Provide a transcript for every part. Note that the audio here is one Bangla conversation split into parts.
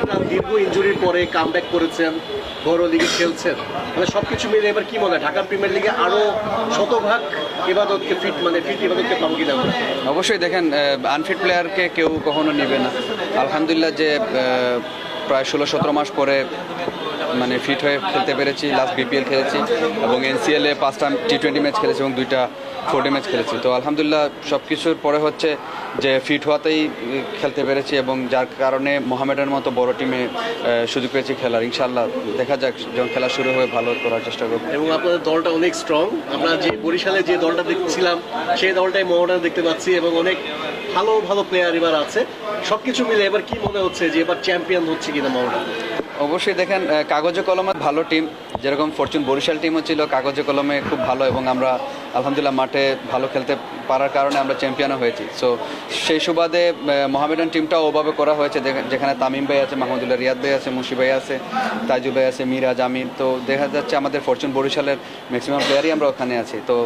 একটা দীর্ঘ ইঞ্জুরির পরে কাম করেছেন বড় লিগে খেলছেন। মানে সবকিছু মিলে এবার কি মনে হয় ঢাকা প্রিমিয়ার লিগে আরও শতভাগ এবাদতকে ফিট মানে ফিট এবাদতকে পাবো কিনা? অবশ্যই দেখেন আনফিট প্লেয়ারকে কেউ কখনো নেবে না। আলহামদুলিল্লাহ যে প্রায় ষোলো সতেরো মাস পরে মানে ফিট হয়ে খেলতে পেরেছি লাস্ট বিপিএল খেলেছি এবং এনসিএল এ পাঁচটা টি টোয়েন্টি ম্যাচ খেলেছি এবং দুইটা ফোর্টি ম্যাচ খেলেছি। তো আলহামদুলিল্লাহ সব কিছুর পরে হচ্ছে যে ফিট হওয়াতেই খেলতে পেরেছি এবং যার কারণে মোহামেডানের মতো বড় টিমে সুযোগ পেয়েছি খেলার। ইনশাল্লাহ দেখা যাক যখন খেলা শুরু হয়ে ভালো করার চেষ্টা করব। এবং আপনাদের দলটা অনেক স্ট্রং আমরা যে বরিশালে যে দলটা দেখছিলাম, সেই দলটাই মোহনবাগান দেখতে পাচ্ছি এবং অনেক ভালো ভালো প্লেয়ার এবার আছে। সবকিছু মিলে এবার কি মনে হচ্ছে যে এবার চ্যাম্পিয়ন হচ্ছে কিনা মোহনবাগান অবশ্যই দেখেন কাগজে কলমে ভালো টিম যেরকম ফরচুন বরিশাল টিমও ছিল, কাগজে কলমে খুব ভালো এবং আমরা আলহামদুলিল্লাহ মাঠে ভালো খেলতে পারার কারণে আমরা চ্যাম্পিয়নও হয়েছি। সো সেই সুবাদে মোহামেডান টিমটাও ওভাবে করা হয়েছে। যেখানে তামিম ভাই আছে, মাহমুদুল্লাহ রিয়াদ ভাই আছে মুশি ভাই আছে তাইজুল ভাই আছে, মিরাজ, আমির। তো দেখা যাচ্ছে আমাদের ফরচুন বরিশালের ম্যাক্সিমাম প্লেয়ারই আমরা ওখানে আছি। তো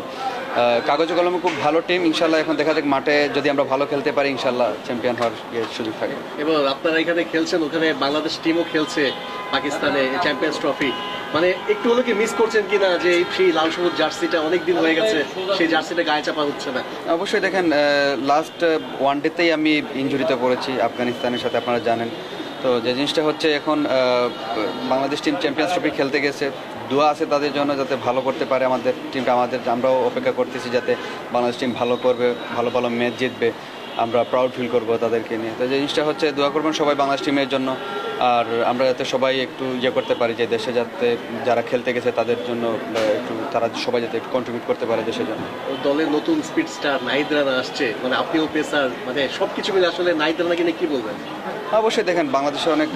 কাগজে কলমে খুব ভালো টিম ইনশাল্লাহ এখন দেখা যাক মাঠে যদি আমরা ভালো খেলতে পারি ইনশাল্লাহ চ্যাম্পিয়ন হওয়ার ইয়ে সুযোগ থাকে। এবং আপনারা এখানে খেলছেন ওখানে বাংলাদেশ টিমও খেলছে পাকিস্তানে চ্যাম্পিয়ন্স ট্রফি মানে একটু হলে কি মিস করছেন কিনা যে এই সেই লাল সবুজ জার্সিটা অনেক দিন হয়ে গেছে সেই জার্সিটা গায়ে চাপা হচ্ছে না? অবশ্যই দেখেন লাস্ট ওয়ান ডেতেই আমি ইঞ্জুরিতে পড়েছি আফগানিস্তানের সাথে আপনারা জানেন। তো যে জিনিসটা হচ্ছে এখন বাংলাদেশ টিম চ্যাম্পিয়ন্স ট্রফি খেলতে গেছে। দোয়া আছে তাদের জন্য যাতে ভালো করতে পারে আমাদের টিমটা আমাদের, আমরাও অপেক্ষা করতেছি যাতে বাংলাদেশ টিম ভালো করবে, ভালো ভালো ম্যাচ জিতবে। আমরা প্রাউড ফিল করব তাদেরকে নিয়ে। তো যে জিনিসটা হচ্ছে, দোয়া করবেন সবাই বাংলাদেশ টিমের জন্য। আর আমরা যাতে সবাই একটু ইয়ে করতে পারি যে দেশে যাতে যারা খেলতে গেছে তাদের জন্য একটু তারা সবাই যাতে একটু কন্ট্রিবিউট করতে পারে দেশের জন্য। দলের নতুন স্পিড স্টার নাহিদ রানা আসছে। মানে আপনিও পেসার মানে সব কিছু মিলে আসলে নাহিদ রানা কিনে কী বলবেন? অবশ্যই দেখেন, বাংলাদেশে অনেক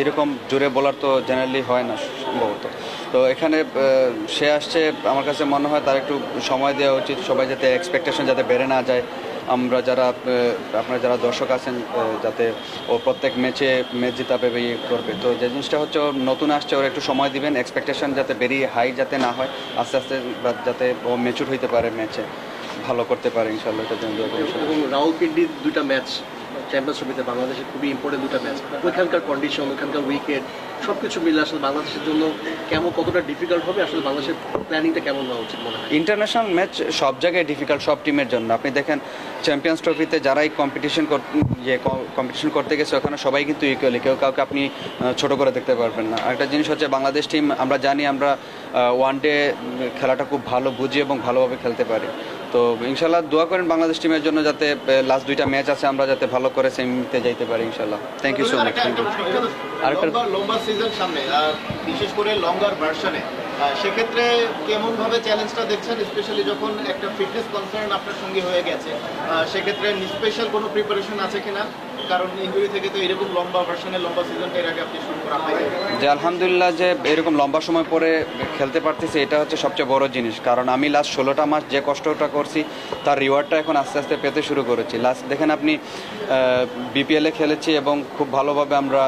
এইরকম জোরে বলার তো জেনারেলি হয় না সম্ভবত। তো এখানে সে আসছে, আমার কাছে মনে হয় তার একটু সময় দেওয়া উচিত, সবাই যাতে এক্সপেকটেশন যাতে বেড়ে না যায়। আমরা যারা আপনারা যারা দর্শক আছেন যাতে ও প্রত্যেক ম্যাচে ম্যাচ জিতাবে ইয়ে করবে। তো যে জিনিসটা হচ্ছে, ও নতুন আসছে, ওর একটু সময় দিবেন এক্সপেকটেশন যাতে বেরিয়ে হাই যাতে না হয়, আস্তে আস্তে যাতে ও ম্যাচুর হইতে পারে ম্যাচে ভালো করতে পারে ইনশাল্লাহ এটার জন্য। দুইটা ম্যাচ চ্যাম্পিয়ন্স ট্রফিতে বাংলাদেশের খুবই ইম্পর্টেন্ট দুটা ম্যাচ ওইখানকার কন্ডিশন ওইখানকার উইকেট সব কিছু মিলে আসলে বাংলাদেশের জন্য কেমন, কতটা ডিফিকাল্ট হবে, আসলে বাংলাদেশের প্ল্যানিংটা কেমন হওয়া উচিত মনে হয়? ইন্টারন্যাশনাল ম্যাচ সব জায়গায় ডিফিকাল্ট সব টিমের জন্য। আপনি দেখেন চ্যাম্পিয়ন্স ট্রফিতে যারাই কম্পিটিশন যে কম্পিটিশন করতে গেছে, ওখানে সবাই কিন্তু ইকুয়ালি কেউ কাউকে আপনি ছোট করে দেখতে পারবেন না। আরেকটা জিনিস হচ্ছে, বাংলাদেশ টিম আমরা জানি আমরা ওয়ান ডে খেলাটা খুব ভালো বুঝি এবং ভালোভাবে খেলতে পারি। তো ইনশাল্লাহ দোয়া করেন বাংলাদেশ টিমের জন্য যাতে লাস্ট দুইটা ম্যাচ আছে, আমরা যাতে ভালো করে সেমিতে যাইতে পারি ইনশাল্লাহ। Thank you so much thank you আরেকটা লম্বা সিজন সামনে বিশেষ করে লঙ্গার ভার্সনে সেক্ষেত্রে কেমন ভাবে চ্যালেঞ্জটা দেখছেন? স্পেশালি যখন একটা ফিটনেস কনসার্ন আপনার সঙ্গে হয়ে গেছে। সেক্ষেত্রে স্পেশাল কোনো প্রিপারেশন আছে কিনা? যে আলহামদুলিল্লাহ যে এরকম লম্বা সময় পরে খেলতে পারতেছি, এটা হচ্ছে সবচেয়ে বড় জিনিস। কারণ আমি লাস্ট ষোলোটা মাস যে কষ্টটা করছি, তার রিওয়ার্ডটা এখন আস্তে আস্তে পেতে শুরু করেছি। লাস্ট দেখেন আপনি বিপিএলে খেলেছি এবং খুব ভালোভাবে আমরা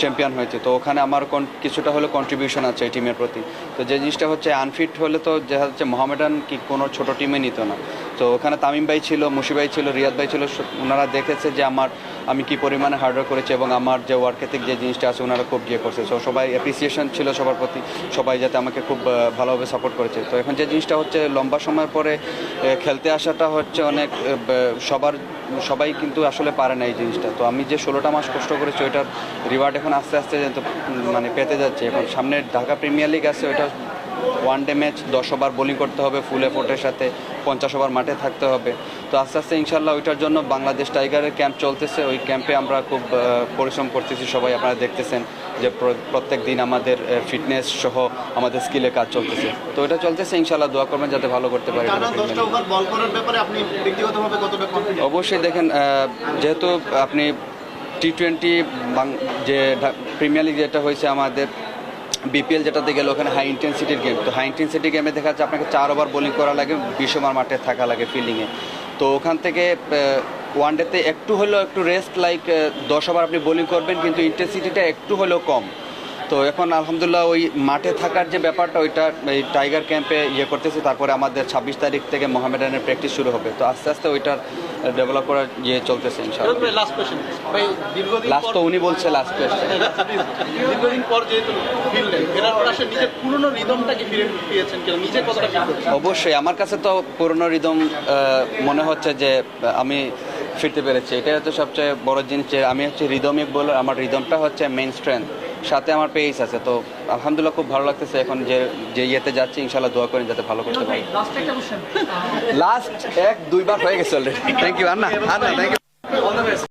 চ্যাম্পিয়ন হয়েছি। তো ওখানে আমার কিছুটা হলে কন্ট্রিবিউশন আছে এই টিমের প্রতি। তো যে জিনিসটা হচ্ছে আনফিট হলে তো যে হচ্ছে মোহামেডান কি কোনো ছোট টিমে নিত না। তো ওখানে তামিম ভাই ছিল, মুশি ভাই ছিল, রিয়াদ ভাই ছিল ওনারা দেখেছে যে আমার আমি কি পরিমাণে হার্ডওয়ার্ক করেছি এবং আমার যে ওয়ার্ক এথিক যে জিনিসটা আছে ওনারা খুব ইয়ে করছে। তো সবাই অ্যাপ্রিসিয়েশন ছিল সবার প্রতি, সবাই যাতে আমাকে খুব ভালোভাবে সাপোর্ট করেছে। তো এখন যে জিনিসটা হচ্ছে লম্বা সময় পরে খেলতে আসাটা হচ্ছে অনেক সবার, সবাই কিন্তু আসলে পারে না এই জিনিসটা। তো আমি যে ষোলোটা মাস কষ্ট করেছি, ওইটার রিওয়ার্ড এখন আস্তে আস্তে মানে পেতে যাচ্ছে। এখন সামনে ঢাকা প্রিমিয়ার লিগ আছে, ওইটা ওয়ান ডে ম্যাচ দশ ওভার বোলিং করতে হবে ফুল এফোর্টের সাথে পঞ্চাশ ওভার মাঠে থাকতে হবে। তো আস্তে আস্তে ইনশাল্লাহ ওইটার জন্য বাংলাদেশ টাইগারের ক্যাম্প চলতেছে। ওই ক্যাম্পে আমরা খুব পরিশ্রম করতেছি সবাই আপনারা দেখতেছেন যে প্রত্যেক দিন আমাদের ফিটনেস সহ আমাদের স্কিলে কাজ চলতেছে। তো এটা চলতেছে ইনশাল্লাহ দোয়া করবেন যাতে ভালো করতে পারি। অবশ্যই দেখেন যেহেতু আপনি টি টোয়েন্টি যে প্রিমিয়ার লিগ যেটা হয়েছে আমাদের বিপিএল যেটাতে গেলে ওখানে হাই ইন্টেন্সিটির গেম তো হাই ইন্টেন্সিটি গেমে দেখা যাচ্ছে আপনাকে চার ওভার বোলিং করা লাগে, বিশ ওভার মাঠে থাকা লাগে ফিল্ডিংয়ে তো ওখান থেকে ওয়ান ডেতে একটু হলেও একটু রেস্ট লাইক দশ ওভার আপনি বোলিং করবেন, কিন্তু ইন্টেন্সিটিটা একটু হলেও কম। তো এখন আলহামদুলিল্লাহ ওই মাঠে থাকার যে ব্যাপারটা ওইটা এই টাইগার ক্যাম্পে ইয়ে করতেছি। তারপরে আমাদের ছাব্বিশ তারিখ থেকে মোহামেডানের প্র্যাকটিস শুরু হবে। তো আস্তে আস্তে ওইটার ডেভেলপ করার ইয়ে চলতেছে ইনশাআল্লাহ। লাস্ট তো উনি বলছে লাস্ট কোয়েশ্চেন দীর্ঘদিন পর যেহেতু ফিরলেন ফেরার পর আসলে নিজের পুরনো রিদমটাকে ফিরে পেয়েছেন কেন? নিজে কতটা অবশ্যই আমার কাছে তো পুরনো রিদম মনে হচ্ছে যে আমি ফিরতে পেরেছি। এটাই হচ্ছে সবচেয়ে বড় জিনিস যে আমি হচ্ছে রিদমিক বলে আমার রিদমটা হচ্ছে মেন স্ট্রেংথ সাথে আমার পেস আছে তো আলহামদুলিল্লাহ খুব ভালো লাগতেছে। এখন যে যে ইয়েতে যাচ্ছি ইনশাল্লাহ দোয়া করেন যাতে ভালো করতে পারি। লাস্ট লাস্ট এক দুইবার হয়ে গেছে already thank you Anna Anna thank you